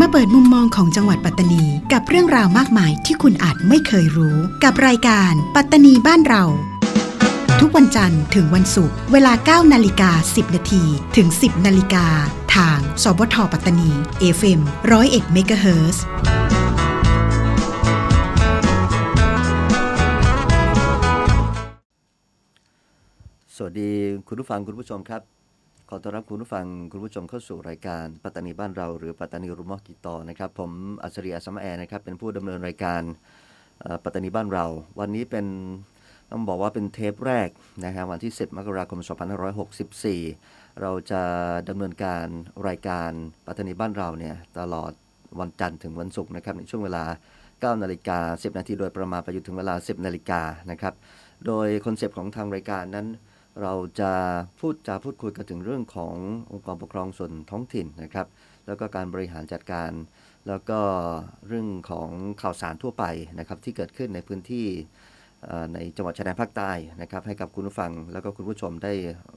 มาเปิดมุมมองของจังหวัดปัตตานี กับเรื่องราวมากมายที่คุณอาจไม่เคยรู้ กับรายการปัตตานีบ้านเรา ทุกวันจันทร์ถึงวันศุกร์เวลา 9 นาฬิกา 10 นาทีถึง 10 นาฬิกา ทาง สบทปัตตานี FM 101 MHz สวัสดีคุณผู้ฟังคุณผู้ชมครับ ขอต้อนรับคุณผู้ฟังคุณผู้ชมเข้าสู่รายการปัตตานีบ้านเราหรือปัตตานีรุมอกิตอนะครับ ผมอัศริยะสมแอร์นะครับ เป็นผู้ดำเนินรายการปัตตานีบ้านเรา วันนี้เป็นต้องบอกว่าเป็นเทปแรกนะฮะวันที่ 10 มกราคม 2564 เราจะดำเนินการรายการปัตตานีบ้านเราเนี่ยตลอดวันจันทร์ถึงวันศุกร์นะครับในช่วงเวลา 9 นาฬิกา 10 นาทีโดยประมาณไปจนถึงเวลา 10 นาฬิกานะครับ โดยคอนเซปต์ของทางรายการนั้น เราจะพูดจะพูดคุยกันถึงเรื่องขององค์กรปกครองส่วนท้องถิ่นนะครับ แล้วก็การบริหารจัดการ แล้วก็เรื่องของข่าวสารทั่วไปนะครับที่เกิดขึ้นในพื้นที่ในจังหวัดชายแดนภาคใต้นะครับ ให้กับคุณผู้ฟังแล้วก็คุณผู้ชมได้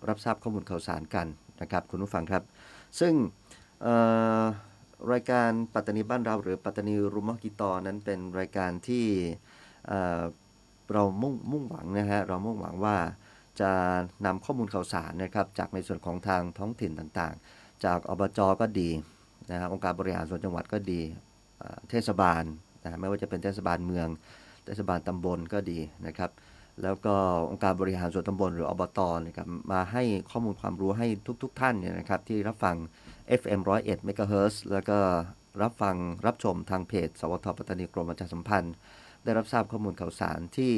รับทราบข้อมูลข่าวสารกันนะครับ คุณผู้ฟังครับ ซึ่งรายการปัตตานีบ้านเราหรือปัตตานีรุมอกิตอนั้นเป็นรายการที่เอ่อเรามุ่งมุ่งหวังนะฮะเรามุ่งหวังว่า จะนำข้อมูลข่าวสารนะครับจากในส่วนของทางท้องถิ่นต่างๆ จากอบจก็ดีนะฮะองค์การบริหารส่วนจังหวัดก็ดีเทศบาลนะฮะไม่ว่าจะเป็นเทศบาลเมือง เทศบาลตำบลก็ดีนะครับ แล้วก็องค์การบริหารส่วนตำบลหรืออบตนะครับมาให้ข้อมูลความรู้ให้ทุกๆทท่านเนี่ยนะครับที่รับฟัง FM 101 MHz แล้วก็รับฟังรับชมทางเพจ สวทปัตตานีกรมประชาสัมพันธ์ ได้รับทราบข้อมูลข่าวสารที่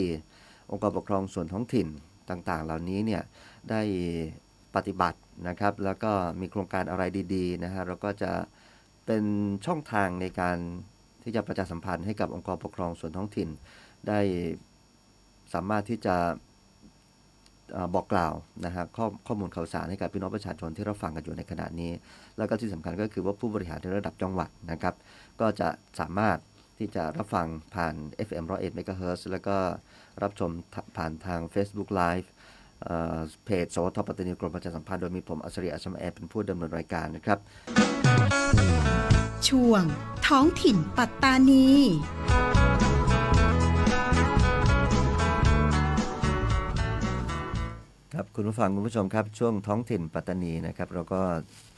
องค์กรปกครองส่วนท้องถิ่น ต่างๆ เหล่านี้เนี่ยได้ปฏิบัตินะครับ แล้วก็มีโครงการอะไรดีๆนะฮะเราก็จะเป็นช่องทางในการที่จะประชาสัมพันธ์ให้กับองค์กรปกครองส่วนท้องถิ่น ได้สามารถที่จะบอกกล่าวนะฮะข้อข้อมูลข่าวสารให้กับพี่น้องประชาชนที่เรับฟังกันอยู่ในขณะนี้ แล้วก็ที่สำคัญก็คือว่าผู้บริหารในระดับจังหวัดนะครับ ก็จะสามารถ ที่จะรับฟังผ่าน FM 101 MHz แล้วก็รับชมผ่านทาง Facebook Live เอ่อเพจสวทปัตตานีกรมประชาสัมพันธ์โดยมีผมอัศริยะสมแอร์เป็นผู้ดำเนินรายการนะครับ ช่วงท้องถิ่นปัตตานี ครับคุณผู้ฟังคุณผู้ชมครับ ช่วงท้องถิ่นปัตตานีนะครับ เราก็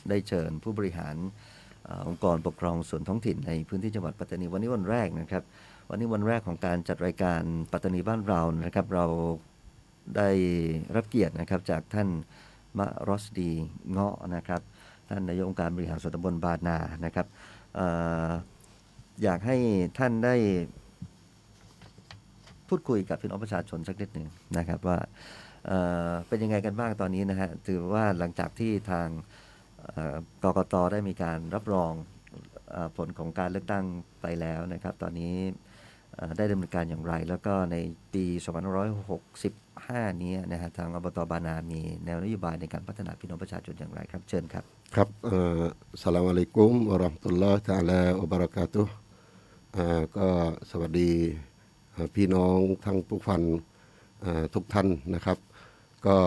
ได้เชิญผู้บริหารเองค์กรปกครองส่วนท้องถิ่นในพื้นที่จังหวัดปัตตานีวันนี้วันแรกนะครับ วันนี้วันแรกของการจัดรายการปัตตานีบ้านเรานะครับ เราได้รับเกียรตินะครับจากท่านมะรอสดีเงาะนะครับท่านนายกองค์การบริหารส่วนตำบลบานานะครับออยากให้ท่านได้พูดคุยกับพี่น้องประชาชนสักนิดหนึ่งนะครับว่าเเป็นยังไงกันบ้างตอนนี้นะฮะถือว่าหลังจากที่ทาง กกตได้มีการรับรองอผลของการเลือกตั้งไปแล้วนะครับ ตอนนี้ได้ดำเนินการอย่างไร แล้วก็ในปี2565 นี้นะฮะทางอบตบานามีแนวนโยบายในการพัฒนาพี่น้องประชาชนอย่างไรครับ เชิญครับ ครับอ่อสลามอะลัยกุมวะเราะห์มตุลลอฮ์ตะอาลาวะบะเรากาตุฮ์อ่าก็สวัสดีพี่น้องทั้งผู้ฟันทุกท่านนะครับ ก็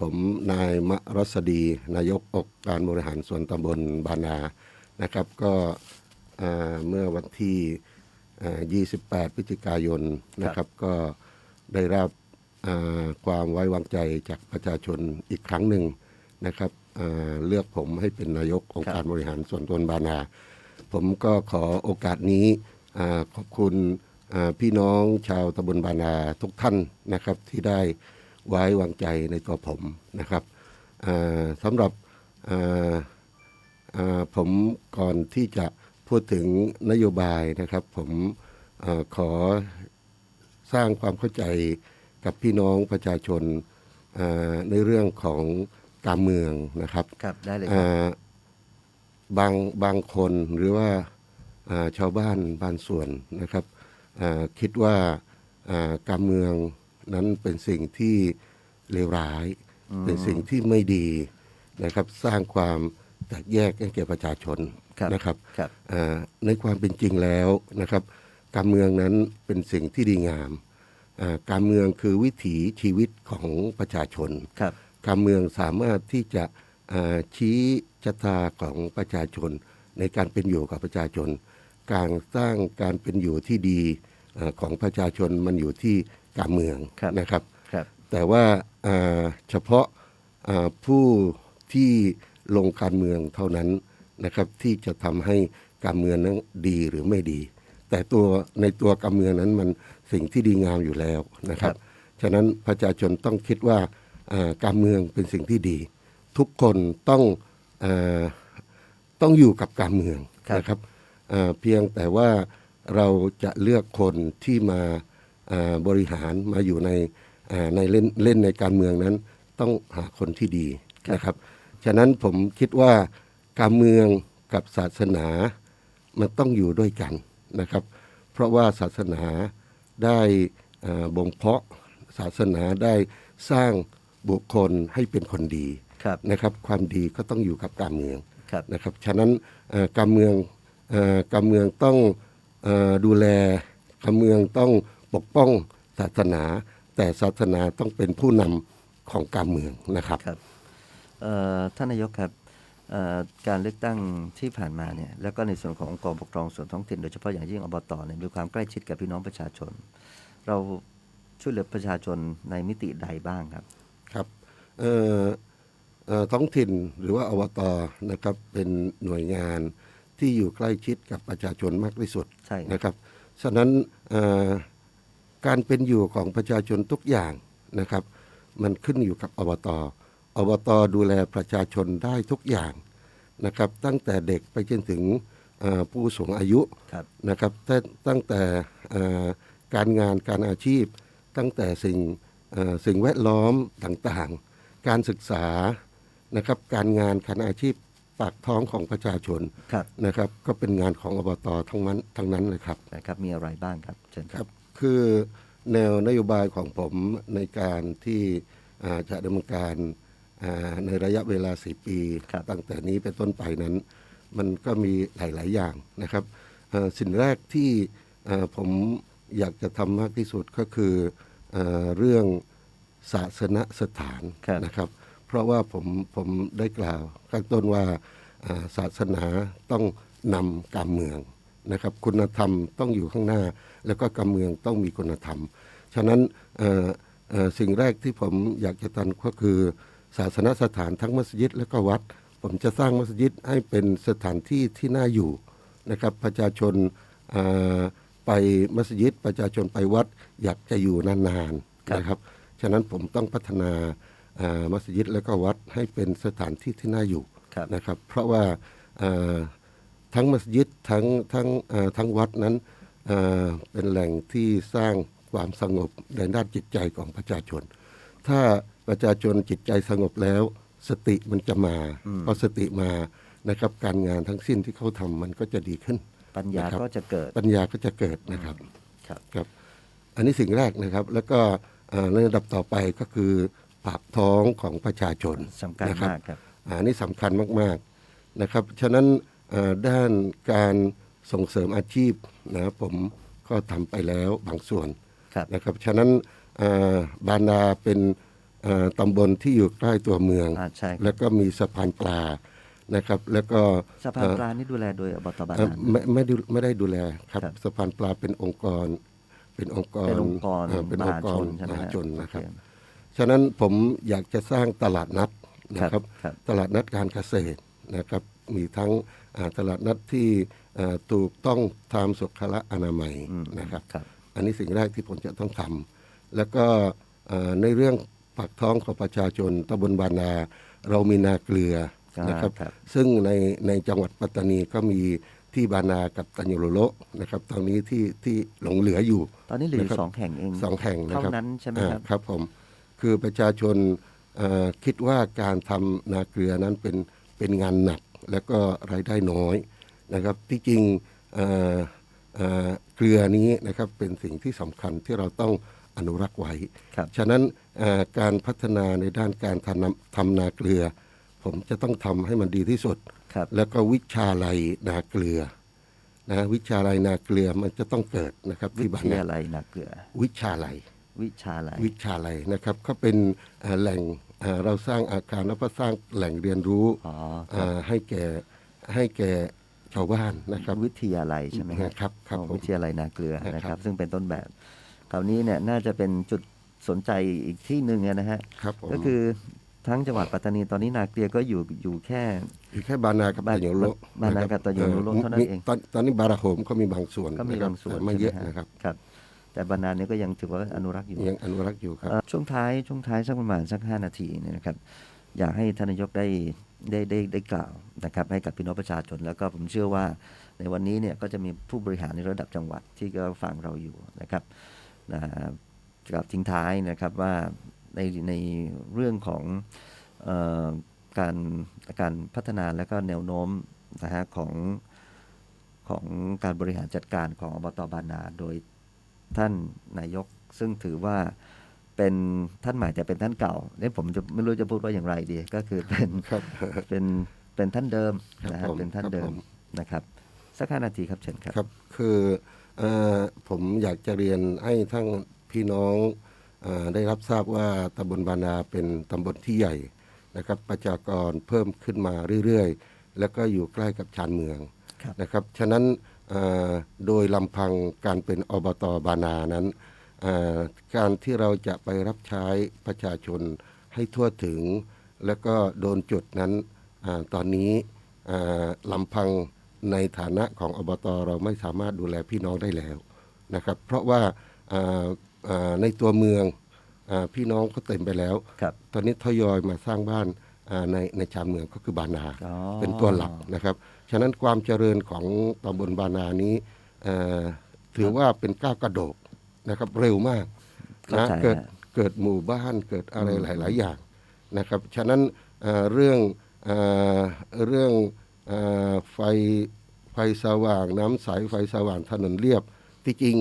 ผมนายมะรัสดี นายกองค์การบริหารส่วนตำบลบานานะครับ ก็อ่าเมื่อวันที่อ่า28 พฤศจิกายนนะครับ ก็ได้รับอ่าความไว้วางใจจากประชาชนอีกครั้งหนึ่งนะครับเอ่อเลือกผมให้เป็นนายกองค์การบริหารส่วนตำบลบานา ผมก็ขอโอกาสนี้อ่าขอบคุณอ่าพี่น้องชาวตำบลบานาทุกท่านนะครับที่ได้ ไว้วางใจในตัวผมนะครับอ่าสำหรับอ่าอ่าผมก่อนที่จะพูดถึงนโยบายนะครับ ผมอาขอสร้างความเข้าใจกับพี่น้องประชาชนอ่าในเรื่องของการเมืองนะครับครับได้เลยครับอ่าบางบางคนหรือว่าอ่าชาวบ้านบางส่วนนะครับอ่าคิดว่าอ่าการเมือง นั้นเป็นสิ่งที่เลวร้าย เป็นสิ่งที่ไม่ดีนะครับ สร้างความแตกแยกให้แก่ประชาชนครับนะครับครับอ่าในความเป็นจริงแล้วนะครับ การเมืองนั้นเป็นสิ่งที่ดีงามอ่าการเมืองคือวิถีชีวิตของประชาชนครับการเมืองสามารถที่จะอ่าชี้ชะตาของประชาชน ในการเป็นอยู่กับประชาชน การสร้างการเป็นอยู่ที่ดีเอ่อของประชาชนมันอยู่ที่ การเมืองครับนะครับครับแต่ว่าอ่าเฉพาะอ่าผู้ที่ลงการเมืองเท่านั้นนะครับที่จะทำให้การเมืองนั้นดีหรือไม่ดี แต่ตัวในตัวการเมืองนั้นมันสิ่งที่ดีงามอยู่แล้วนะครับฉะนั้นประชาชนต้องคิดว่าอ่าการเมืองเป็นสิ่งที่ดี ทุกคนต้องอาต้องอยู่กับการเมืองครับนะครับอ่าเพียงแต่ว่าเราจะเลือกคนที่มาอ่า บริหารมาอยู่ในอ่าในเล่นเล่นในการเมืองนั้น ต้องหาคนที่ดีนะครับ ฉะนั้นผมคิดว่าการเมืองกับศาสนามันต้องอยู่ด้วยกันนะครับ เพราะว่าศาสนาได้อ่าบ่งเพาะศาสนาได้สร้างบุคคลให้เป็นคนดีครับนะครับ ความดีก็ต้องอยู่กับการเมืองครับนะครับ ฉะนั้นเอ่อการเมืองเอ่อการเมืองต้องเออดูแลการเมืองต้อง ปกป้องศาสนา แต่ศาสนาต้องเป็นผู้นำของการเมืองนะครับครับเอ่อท่านนายกครับเอ่อการเลือกตั้งที่ผ่านมาเนี่ยแล้วก็ในส่วนขององค์กรปกครองส่วนท้องถิ่นโดยเฉพาะอย่างยิ่งอบตเนี่ยมีความใกล้ชิดกับพี่น้องประชาชน เราช่วยเหลือประชาชนในมิติใดบ้างครับครับเอ่อเอ่อท้องถิ่นหรือว่าอบตนะครับเป็นหน่วยงานที่อยู่ใกล้ชิดกับประชาชนมากที่สุดใช่ครับนะครับฉะนั้นเอ่อ การเป็นอยู่ของประชาชนทุกอย่างนะครับ มันขึ้นอยู่กับอบตอบตดูแลประชาชนได้ทุกอย่างนะครับ ตั้งแต่เด็กไปจนถึงเอ่อผู้สูงอายุครับนะครับตั้งตั้งแต่เอ่อการงานการอาชีพ ตั้งแต่สิ่งเอ่อสิ่งแวดล้อมต่างๆ การศึกษานะครับการงานการอาชีพปากท้องของประชาชนครับนะครับ ก็เป็นงานของอบตทั้งนั้นทั้งนั้นเลยครับนะครับมีอะไรบ้างครับเชิญคครัรับบ คือแนวนโยบายของผมในการที่อ่าจะดำเนินการอ่าในระยะเวลาสี่ปีครับตั้งแต่นี้เป็นต้นไปนั้น มันก็มีหลาย ๆ อย่างนะครับเอ่อสิ่งแรกที่เอ่อผมอยากจะทำมากที่สุดก็คือเอ่อเรื่องศาสนสถานครับนะครับ เพราะว่าผมผมได้กล่าวข้างต้นว่าอ่าศาสนาต้องนำการเมือง นะครับคุณธรรมต้องอยู่ข้างหน้า แล้วก็การเมืองต้องมีคุณธรรม ฉะนั้นเอ่อเอ่อสิ่งแรกที่ผมอยากจะทำก็คือศาสนสถานทั้งมัสยิดและก็วัด ผมจะสร้างมัสยิดให้เป็นสถานที่ที่น่าอยู่นะครับประชาชนเอ่อไปมัสยิดประชาชนไปวัดอยากจะอยู่นานครับๆนะครับฉะนั้นผมต้องพัฒนาเอ่อมัสยิดและก็วัดให้เป็นสถานที่ที่น่าอยู่ครับนะครับ เพราะว่าเอ่อ ทั้งมัสยิดทั้งทั้งเอ่อทั้งวัดนั้นเอ่อเป็นแหล่งที่สร้างความสงบในด้านจิตใจของประชาชน ถ้าประชาชนจิตใจสงบแล้ว สติมันจะมาพอสติมานะครับการงานทั้งสิ้นที่เขาทำมันก็จะดีขึ้น ปัญญานะครับก็จะเกิดปัญญาก็จะเกิดนะครับครับครับ อันนี้สิ่งแรกนะครับ แล้วก็เอ่อในระดับต่อไปก็คือปากท้องของประชาชนสำคัญนะครับมากครับอ่านี่สำคัญมาก ๆนะครับ ฉะนั้นเอ่อ ด้านการส่งเสริมอาชีพนะผมก็ทำไปแล้วบางส่วนครับนะครับฉะนั้นเอ่อบานาเป็นเอ่อตำบลที่อยู่ใกล้ตัวเมืองอ่าใช่ครับแล้วก็มีสะพานปลานะครับ แล้วก็สะพานปลานี่ดูแลโดยอบตบาเอ่อนาไม่ไม่ได้ไม่ได้ดูแลครับครับสะพานปลาเป็นองค์กร เป็นองค์กรเป็นองค์กรเอ่อเป็นมองหาค์กชรนใช่ไหมมหาฮะชนนะครับโอเฉะนั้นผมอยากจะสร้างตลาดนัดนะคครัรับบครับ ตลาดนัดการเกษตรนะครับ มีทั้งอ่า ตลาดนัดที่อ่าถูกต้องตามสุขลักษณะอนามัยอืมนะครับครับอันนี้สิ่งแรกที่ผมจะต้องทำแล้วก็อ่าในเรื่องปากท้องของประชาชนตำบลบานาเรามีนาเกลือนะครับครับซึ่งในในจังหวัดปัตตานีก็มีที่บานากับตัญญโลโละนะครับ ตอนนี้ที่ที่หลงเหลืออยู่ ตอนนี้เหลืออยู่นะครับสองแห่งเองสองแห่งนะครับเท่านั้นใช่ไหมครับอ่าครับผมคือประชาชนเอ่อคิดว่าการทำนาเกลือนั้นเป็นเป็นงานหนัก แล้วก็รายได้น้อยนะครับที่จริงเอ่อเอ่อเกลือนี้นะครับเป็นสิ่งที่สำคัญที่เราต้องอนุรักษ์ไว้ครับฉะนั้นเอ่อการพัฒนาในด้านการทำนาทำนาเกลือ ผมจะต้องทำให้มันดีที่สุดครับแล้วก็วิชาลัยนาเกลือนะวิชาลัยนาเกลือมันจะต้องเกิดนะครับวิที่บ้านทนยาลัยนาเกลือ วิชาลัยวิชาลัยวิชาลัยนะครับก็เป็นเอ่อแหล่งเอ่อเราสร้างอาคารแล้วก็สร้างแหล่งเรียนรู้อ๋อคเอ่รับอให้แก่ให้แก่ชาวบ้านนะครับ วิทยาลัยใช่ไหมฮะครับครับของผมวิทยาลัยนาเกลือนะคครัรับ บ ซึ่งเป็นต้นแบบ คราวนี้เนี่ยน่าจะเป็นจุดสนใจอีกที่หนึ่งนะฮะครับผมก็คือทั้งจังหวัดปัตตานีตอนนี้นาเกลือก็อยู่อยู่แค่ อยู่แค่บานากับบาตะโยโลบานากับตะโยโลเท่านั้นเอง ตอนตอนนี้บาราโฮมก็มีบางส่วนก็มีะครับางส่วนแต่ไม่เยอะใช่หฮนะครับ ครับ แต่บรรดานี้ก็ยังถือว่าอนุรักษ์อยู่ยังอนุรักษ์อยู่ครับเอ่อช่วงท้ายช่วงท้ายสักประมาณสักห้านาทีเนี่ยนะครับ อยากให้ท่านนายกได้ได้ได้ได้กล่าวนะครับให้กับพี่น้องประชาชน แล้วก็ผมเชื่อว่าในวันนี้เนี่ยก็จะมีผู้บริหารในระดับจังหวัดที่ก็ฟังเราอยู่นะครับนะกับทิ้งท้ายนะครับว่าในในเรื่องของเออการการพัฒนาและก็แนวโน้มนะฮะของของการบริหารจัดการของอบตบานาโดย ท่านนายก ซึ่งถือว่าเป็นท่านใหม่แต่เป็นท่านเก่าเนี่ยผมจะไม่รู้จะพูดว่าอย่างไรดี ก็คือเป็นครับเป็นเป็นท่านเดิมนะครัฮะบผมเป็นท่านครับเดิผมมนะครับสักห้านาทีครับเชิญครับครับ คือเออผมอยากจะเรียนให้ทั้งพี่น้องเออได้รับทราบว่าตำบลบานาเป็นตำบลที่ใหญ่นะครับ ประชากรเพิ่มขึ้นมาเรื่อยๆ แล้วก็อยู่ใกล้กับชานเมืองครับนะครับ ฉะนั้นเอ่อ โดยลำพังการเป็นอบตบานานั้นเอ่อการที่เราจะไปรับใช้ประชาชนให้ทั่วถึง แล้วก็โดนจุดนั้นอาตอนนี้อ่าลำพังในฐานะของอบตเราไม่สามารถดูแลพี่น้องได้แล้วนะครับ เพราะว่าอ่าอ่าในตัวเมืองอาพี่น้องก็เต็มไปแล้วครับตอนนี้ทยอยมาสร้างบ้านอ่า ในในชานเมืองก็คือบานา อ๋อ เป็นตัวหลักนะครับ ฉะนั้นความเจริญของตำบลบานานี้เอ่อถือว่าเป็นก้าวกระโดดนะครับเร็วมากเข้านะใจเกิดฮะ เกิดหมู่บ้านเกิดอะไรหลาย ๆ อย่างนะครับ ฉะนั้นเอ่อเรื่องเอ่อเรื่องเอ่อไฟไฟสว่างน้ำใสไฟสว่างถนนเรียบ ที่จริง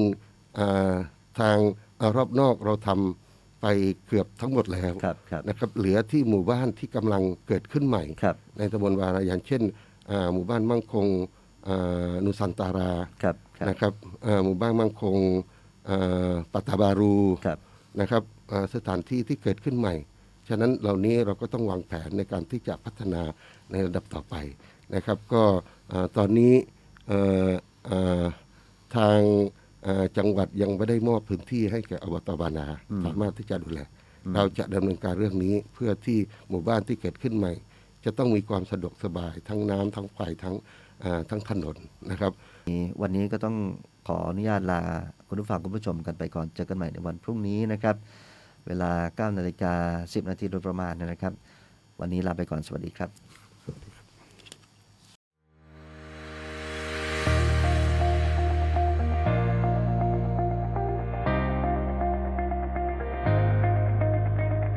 เอ่อทางเอ่อรอบนอกเราทำ ไปเกือบทั้งหมดแล้วครับครับนะครับเหลือที่หมู่บ้านที่กำลังเกิดขึ้นใหม่ ครับ ในตำบลวาราอย่างเช่นอ่าหมู่บ้านมั่งคงอ่านุสันตาราครับครับนะครับอ่าหมู่บ้านมั่งคงอ่าปัตตาบารูครับ นะครับอ่าสถานที่ที่เกิดขึ้นใหม่ ฉะนั้นเหล่านี้เราก็ต้องวางแผนในการที่จะพัฒนาในระดับต่อไปนะครับ ก็อ่าตอนนี้เอ่ออ่าทางอ่า จังหวัดยังไม่ได้มอบพื้นที่ให้แก่อบตบานา สามารถที่จะดูแล เราจะดำเนินการเรื่องนี้เพื่อที่หมู่บ้านที่เกิดขึ้นใหม่ จะต้องมีความสะดวกสบายทั้งน้ำทั้งไฟทั้งอ่าทั้งถนนนะครับ วันนี้ก็ต้องขออนุญาตลาคุณผู้ฟังคุณผู้ชมกันไปก่อนเจอกันใหม่ในวันพรุ่งนี้นะครับ เวลา9นาฬิกา10 นาทีโดยประมาณนะครับ วันนี้ลาไปก่อนสวัสดีครับ